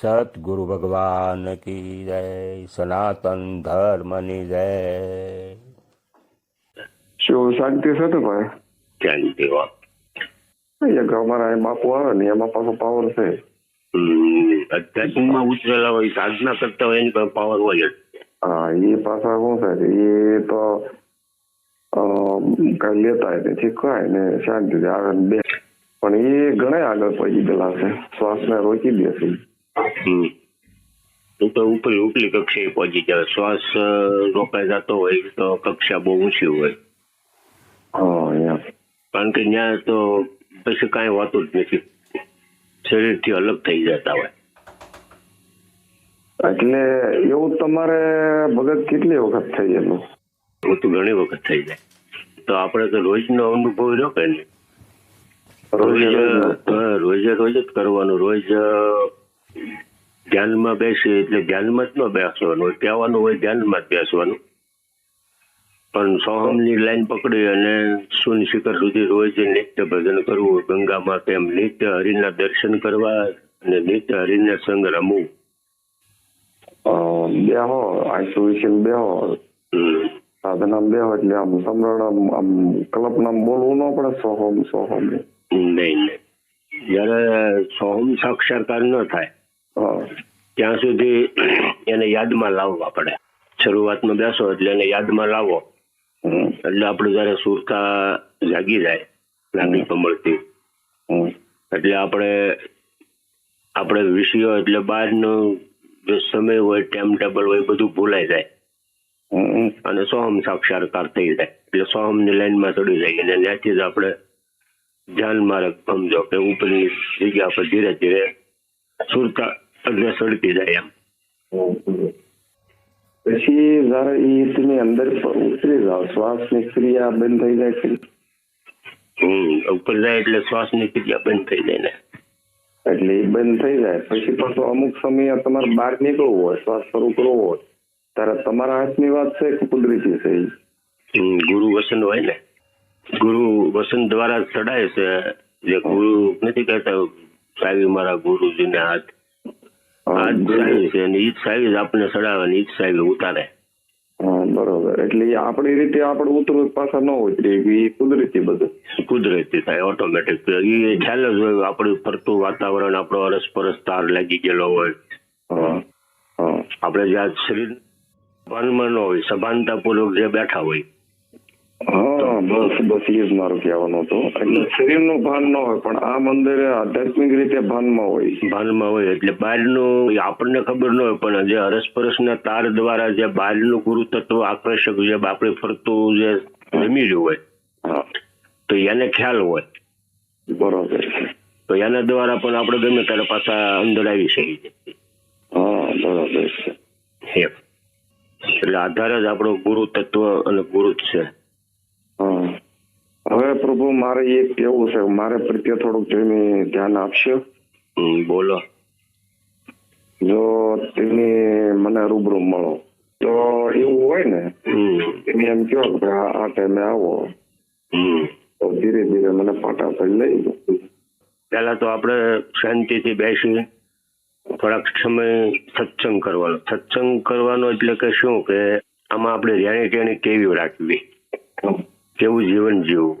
સતગુરુ ભગવાન કી જય સનાતન ધર્મની જય શું શાંતિ છે તો ભાઈ? શાંતિ એક અમારા બાપુ આવે ને એમાં પાછો પાવર છે. અધ્યાત્મમાં ઉતરેલા હોય સાધના કરતા હોય એની પાસે પાવર હોય જ. હા એ પાછા શું થાય છે એ તો કઈ લેતા હોય ખાય ને શાંતિથી આવે ને બે પણ એ ઘણા આગળ પહોંચી ગયેલા છે શ્વાસને રોકી દે છે તો ઉપર ઉપલી કક્ષાએ પહોંચી જાય શ્વાસ રોકાઈ જતો હોય તો કક્ષા બહુ ઊંચી હોય કારણ કે ત્યાં તો પછી કાંઈ વાતું જ નથી શરીરથી અલગ થઈ જતા હોય એટલે એવું તમારે ભગત કેટલી વખત થઈ ગયેલું હું તો ઘણી વખત થઈ જાય. તો આપણે તો રોજનો અનુભવ રહ્યો કે નહીં રોજ રોજ રોજે રોજ જ કરવાનું. રોજ ધ્યાનમાં બેસી એટલે ધ્યાનમાં જ ન બેસવાનું. હોય કહેવાનું હોય ધ્યાનમાં જ બેસવાનું. પણ સોહમની લાઈન પકડી અને શૂન્ય શિખર સુધી રોજ નિત્ય ભજન કરવું. ગંગામાં તેમ નિત્ય હરિના દર્શન કરવા અને નિત્ય હરિના સંગ રમવું. બેહો આઈસોલેશન બેહો. હમ. સાધના બેહો એટલે આમ સમરણ આમ આમ કલ્પના બોલવું ન પડે સોહમ સોહમ નહીં નહીં. જયારે સોહમ સાક્ષાત્કાર ન થાય ત્યાં સુધી એને યાદમાં લાવવા પડે. શરૂઆતમાં બેસો એટલે એને યાદમાં લાવો. હમ. એટલે આપણે જયારે સુરતા જાગી જાય લાગણી કમળથી હમ. એટલે આપણે આપણે વિષયો એટલે બહારનો જે સમય હોય ટાઈમ ટેબલ હોય બધું ભૂલાઈ જાય. અને સોહમ સાક્ષાત્કાર થઈ જાય. એટલે સોહમની લાઈનમાં ચડી જાય. અને ત્યાંથી જ આપણે ધ્યાનમાં સમજો કે ઉપરની જગ્યા પર ધીરે ધીરે સુરતા એટલે સળકી જાય એમ. પછી જયારે એ તમે અંદર ઉતરી જાઓ શ્વાસની ક્રિયા બંધ થઈ જાય છે હમ ઉપર જાય એટલે શ્વાસની ક્રિયા બંધ થઈ જાય ને. એટલે એ બંધ થઈ જાય. પછી પાછો અમુક સમયે તમારે બહાર નીકળવું હોય શ્વાસ શરૂ કરવો હોય ત્યારે તમારા હાથની વાત છે કે કુદરતી છે ગુરુ વસન હોય ને? ગુરુ વસન દ્વારા ચડાય છે. જે ગુરુ નથી કહેતા સાવી મારા ગુરુજીને હાથ. હાથ ચડાય છે અને ઈ સાવી જ આપણને ચડાવે ને ઈ જ સાવી ઉતારે. બરોબર. એટલે આપણી રીતે આપણે ઉતરવું પાછા ન ઉતરી એ કુદરતી બધું. કુદરતી થાય ઓટોમેટિક એ ખ્યાલ જ હોય આપણું ફરતું વાતાવરણ આપણો અરસપરસ તાર લાગી ગયેલો હોય. આપણે જ્યાં શરીર ભાનમાં ન હોય સભાનતાપૂર્વક જે બેઠા હોય હા બસ બસ એ જ મારું કહેવાનું હતું. એટલે શરીરનું ભાન ન હોય પણ આ મંદિર આધ્યાત્મિક રીતે ભાનમાં હોય. ભાનમાં હોય એટલે બહારનું આપણને ખબર ન હોય પણ જે અરસપરસના તાર દ્વારા જે બહારનું ગુરુ તત્વ આકર્ષક જે આપણે ફરતું જે રમી રહ્યું હોય હા. તો એને ખ્યાલ હોય. બરોબર તો એના દ્વારા પણ આપણે ગમે ત્યારે પાછા અંદર આવી શકીએ. હા બરોબર છે. એટલે આધાર જ આપણો ગુરુ તત્વ અને ગુરુ જ છે. હવે પ્રભુ મારે એક કેવું છે? મારે પ્રત્યે થોડુંક તમે ધ્યાન આપશો? બોલો. જો તમે મને રૂબરૂ મળો. તો એવું હોય ને તમે એમ કહો કે ભાઈ આ ટાઈમે આવો. તો ધીરે ધીરે મને પાટા પર લઈ જાઓ. પેલા તો આપણે શાંતિથી બેસી થોડાક સમય સત્સંગ કરવાનો. સત્સંગ કરવાનો એટલે કે શું? કે આમાં આપણે રેણી ટેણી કેવી રાખવી? કેવું જીવન જીવવું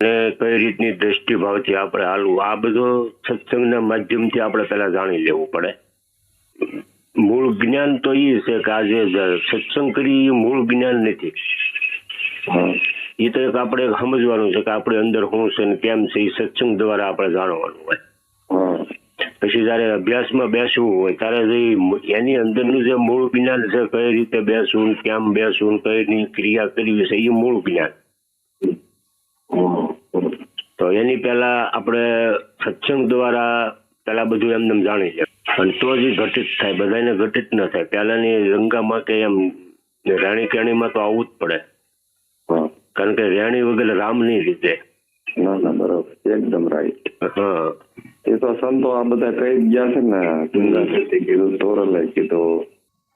અને કઈ રીતની દ્રષ્ટિભાવથી આપણે હાલવું? આ બધો સત્સંગના માધ્યમથી આપણે પહેલા જાણી લેવું પડે. મૂળ જ્ઞાન તો એ છે કે આજે સત્સંગ કરી એ મૂળ જ્ઞાન નથી. એ તો એક આપણે સમજવાનું છે કે આપણે અંદર શું છે ને કેમ છે એ સત્સંગ દ્વારા આપણે જાણવાનું હોય. પછી જયારે અભ્યાસમાં બેસવું હોય ત્યારે જે એની અંદરનું જે મૂળ જ્ઞાન છે કઈ રીતે બેસવું કેમ બેસવું કઈ ક્રિયા કરવી છે એ મૂળ જ્ઞાન. તો એની પહેલા આપણે સત્સંગ દ્વારા પહેલા બધું એમને જાણી લે. અને તો જ ઘટિત થાય બધાને ઘટિત ન થાય. પહેલાની ગંગામાં કે એમ રાણી કેણીમાં તો આવવું જ પડે. કારણ કે રેણી વગર નહીં રીતે ના ના બરોબર. એકદમ રાઈટ હા. સંતો આ બધા કઈ ગયા છે ને ગંગા કીધું તોરલે કીધું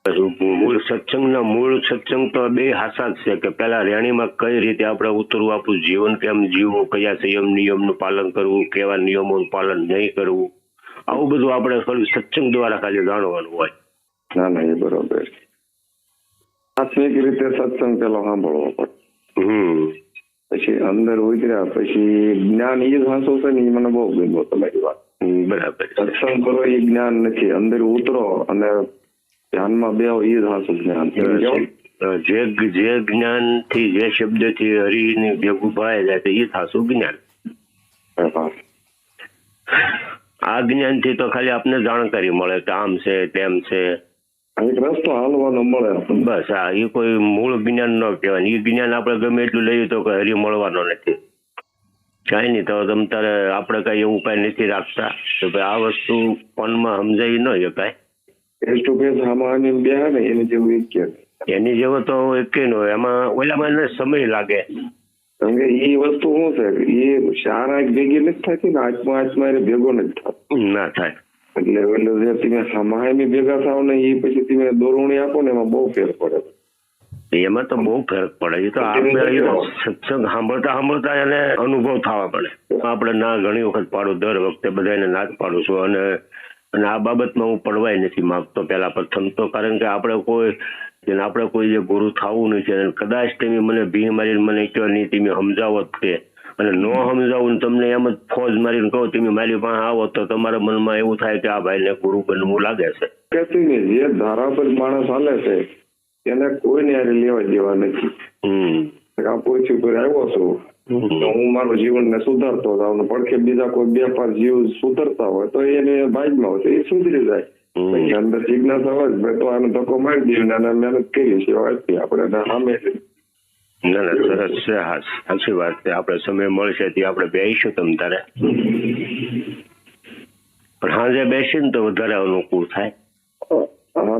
મૂળ સત્સંગના મૂળ સત્સંગ તો બે હાસા જ છે કે પેલા રેણીમાં કઈ રીતે આપણે ઉતરવું આપણું જીવન કેમ જીવવું કયા સંયમ નિયમનું પાલન કરવું કેવા નિયમોનું પાલન નહીં કરવું આવું બધું આપણે ખાલી સત્સંગ દ્વારા ખાલી જાણવાનું હોય ના ના એ બરોબર આત્મિક રીતે સત્સંગ પેલો સાંભળવો પડે હમ પછી અંદર ઉતર્યા પછી જ્ઞાન એ જ હાંસો છે ને એ મને બહુ ગમ્યો તમારી વાત બરાબર સત્સંગ કરો એ જ્ઞાન નથી અંદર ઉતરો અને ધ્યાનમાં બેહો એ જ હાંસું જ્ઞાન? જે જે જ્ઞાનથી જે શબ્દથી હરિની ભેગું ભળાય જાય. તો એ થાશું જ્ઞાન આ જ્ઞાનથી તો ખાલી આપને જાણકારી મળે કે આમ છે તેમ છે રસ્તો હાલવાનો મળે બસ હા એ કોઈ મૂળ જ્ઞાન ન કહેવાય. એ જ્ઞાન આપણે ગમે એટલું લઈએ તો કોઈ હરી મળવાનો નથી. કાંઈ નહીં તો તમ તારે આપણે કઈ એવું કઈ નથી રાખતા તો ભાઈ આ વસ્તુ ફોનમાં સમજાઈ ન શકાય. ફેસ ટુ ફેસ બેહે ને એની જેવું એક કે. એની જેવો તો એક ન હોય. એમાં ઓલામાં એને સમય લાગે. કારણ કે એ વસ્તુ શું છે? એ ચાર આંખ ભેગી નથી થતી ને આંખમાં આંખમાં એને ભેગો નથી થતો. ના થાય. એટલે એટલે જે તમે સમાયમી ભેગા થાવ ને એ પછી તમે દોરવણી આપો ને એમાં બહુ ફેર પડે. એમાં તો બહુ ફરક પડે. એ તો આપણે સત્સંગ સાંભળતા સાંભળતા એને અનુભવ થવા પડે. આપણે ના ઘણી વખત પાડું દર વખતે બધાને ના જ પાડું છું. અને અને આ બાબતમાં હું પડવાય નથી માગતો પેલા પ્રથમ તો. કારણ કે આપણે કોઈ જેને આપણે કોઈ જે ગુરુ થવું નહીં છે કદાચ તમે મને ભી મારીને મને કહો નહીં તમે સમજાવો જ તે. અને ન સમજાવું ને તમને એમ જ ફોજ મારીને કહો તમે મારી પાસે આવો તો તમારા મનમાં એવું થાય કે આ ભાઈને ગુરુ બનવું લાગે છે. કે જે ધારા પર માણસ હાલે છે એને કોઈને હારે લેવા દેવા નથી. આ પોછી પર આવ્યો છું તો હું મારું જીવન ને સુધારતો હતો ને પડખે બીજા કોઈ બે પાંચ જીવ સુધરતા હોય તો એને ભાગમાં હોય તો એ સુધરી જાય. પછી અંદર જિજ્ઞાસા હોય તો આનો ધક્કો મારી દઈએ ને આને મહેનત કરી છે વાંચીએ આપણે સામે ના ના સરસ છે હા સાચી વાત છે આપણે સમય મળશે તે આપણે બેસીશું તમ તારે. પણ સાંજે બેસીને તો વધારે અનુકૂળ થાય.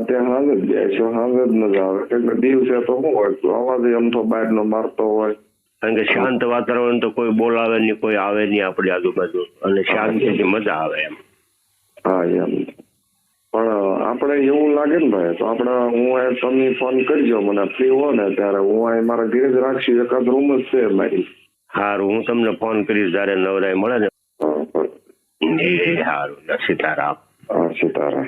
ત્યાં હાજર જાય છે હાજર જ ન આવે એટલે દિવસે તો શું હોય અવાજ એમ તો બહાર નો મારતો હોય કારણ કે શાંત વાતાવરણ તો કોઈ બોલાવે નહીં કોઈ આવે નહીં આપણી આજુબાજુ અને શાંતિથી મજા આવે એમ હા એમ પણ આપણે એવું લાગે ને ભાઈ તો આપણે હું તમે ફોન કરજો મને ફ્રી હો ને ત્યારે હું અહીં મારા ઘરે જ રાખશું એકાદ રૂમ જ છે મારી સારું હું તમને ફોન કરીશ જયારે નવરાય મળે ને સારું સીતારામ હા સીતારામ